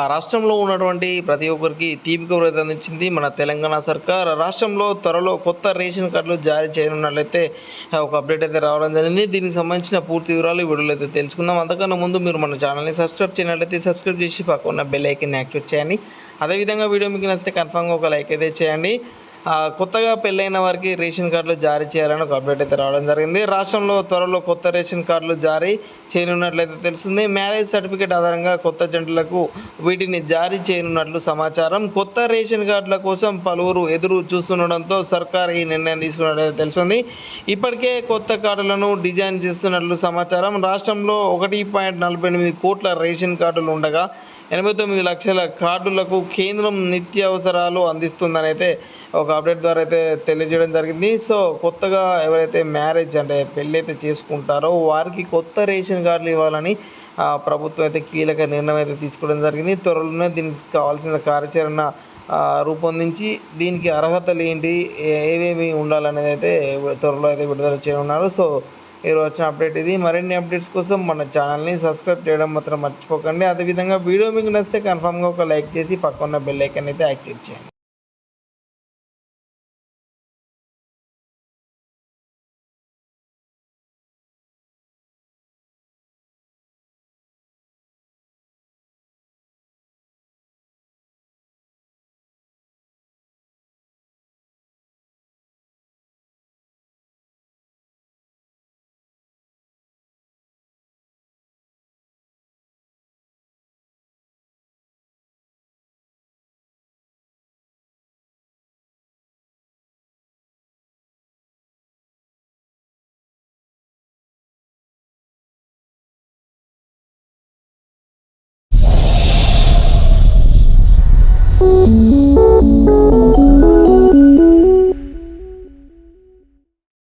ఆ రాష్ట్రంలో ఉన్నటువంటి ప్రతి ఒక్కరికి తీపి కబురు అందించింది మన తెలంగాణ సర్కార్. రాష్ట్రంలో త్వరలో కొత్త రేషన్ కార్డులు జారీ చేయనున్నట్లయితే ఒక అప్డేట్ అయితే రావడం జరిగింది. దీనికి సంబంధించిన పూర్తి వివరాలు వీడియోలో అయితే తెలుసుకుందాం. అంతకన్నా ముందు మీరు మన ఛానల్ని సబ్స్క్రైబ్ చేయనట్లయితే సబ్స్క్రైబ్ చేసి పక్కన బెల్ ఐకన్ యాక్టివేట్ చేయండి. అదేవిధంగా వీడియో మీకు నచ్చితే కన్ఫామ్గా ఒక లైక్ అయితే చేయండి. కొత్తగా పెళ్ళైన వారికి రేషన్ కార్డులు జారీ చేయాలని ఒక అప్డేట్ అయితే రావడం జరిగింది. రాష్ట్రంలో త్వరలో కొత్త రేషన్ కార్డులు జారీ చేయనున్నట్లయితే తెలుస్తుంది. మ్యారేజ్ సర్టిఫికేట్ ఆధారంగా కొత్త జంటలకు వీటిని జారీ చేయనున్నట్లు సమాచారం. కొత్త రేషన్ కార్డుల కోసం పలువురు ఎదురు చూస్తుండడంతో సర్కార్ ఈ నిర్ణయం తీసుకున్నట్లయితే తెలుస్తుంది. ఇప్పటికే కొత్త కార్డులను డిజైన్ చేస్తున్నట్లు సమాచారం. రాష్ట్రంలో ఒకటి పాయింట్ నలభై ఎనిమిది కోట్ల రేషన్ కార్డులు ఉండగా ఎనభై తొమ్మిది లక్షల కార్డులకు కేంద్రం నిత్యావసరాలు అందిస్తుందని అయితే ఒక అప్డేట్ ద్వారా అయితే తెలియజేయడం జరిగింది. సో కొత్తగా ఎవరైతే మ్యారేజ్ అంటే పెళ్ళి అయితే చేసుకుంటారో వారికి కొత్త రేషన్ కార్డులు ఇవ్వాలని ప్రభుత్వం అయితే కీలక నిర్ణయం అయితే తీసుకోవడం జరిగింది. త్వరలోనే దీనికి కావాల్సిన కార్యాచరణ రూపొందించి దీనికి అర్హతలు ఏంటి ఏ- ఏవేమి ఉండాలనేది అయితే త్వరలో అయితే విడుదల చేయనున్నారు. సో ఈరోజు వచ్చిన అప్డేట్ ఇది. మరిన్ని అప్డేట్స్ కోసం మన ఛానల్ని సబ్స్క్రైబ్ చేయడం మాత్రం మర్చిపోకండి. అదేవిధంగా వీడియో మీకు నచ్చితే కన్ఫామ్గా ఒక లైక్ చేసి పక్కన బెల్ ఐకాన్ అయితే యాక్టివేట్ చేయండి.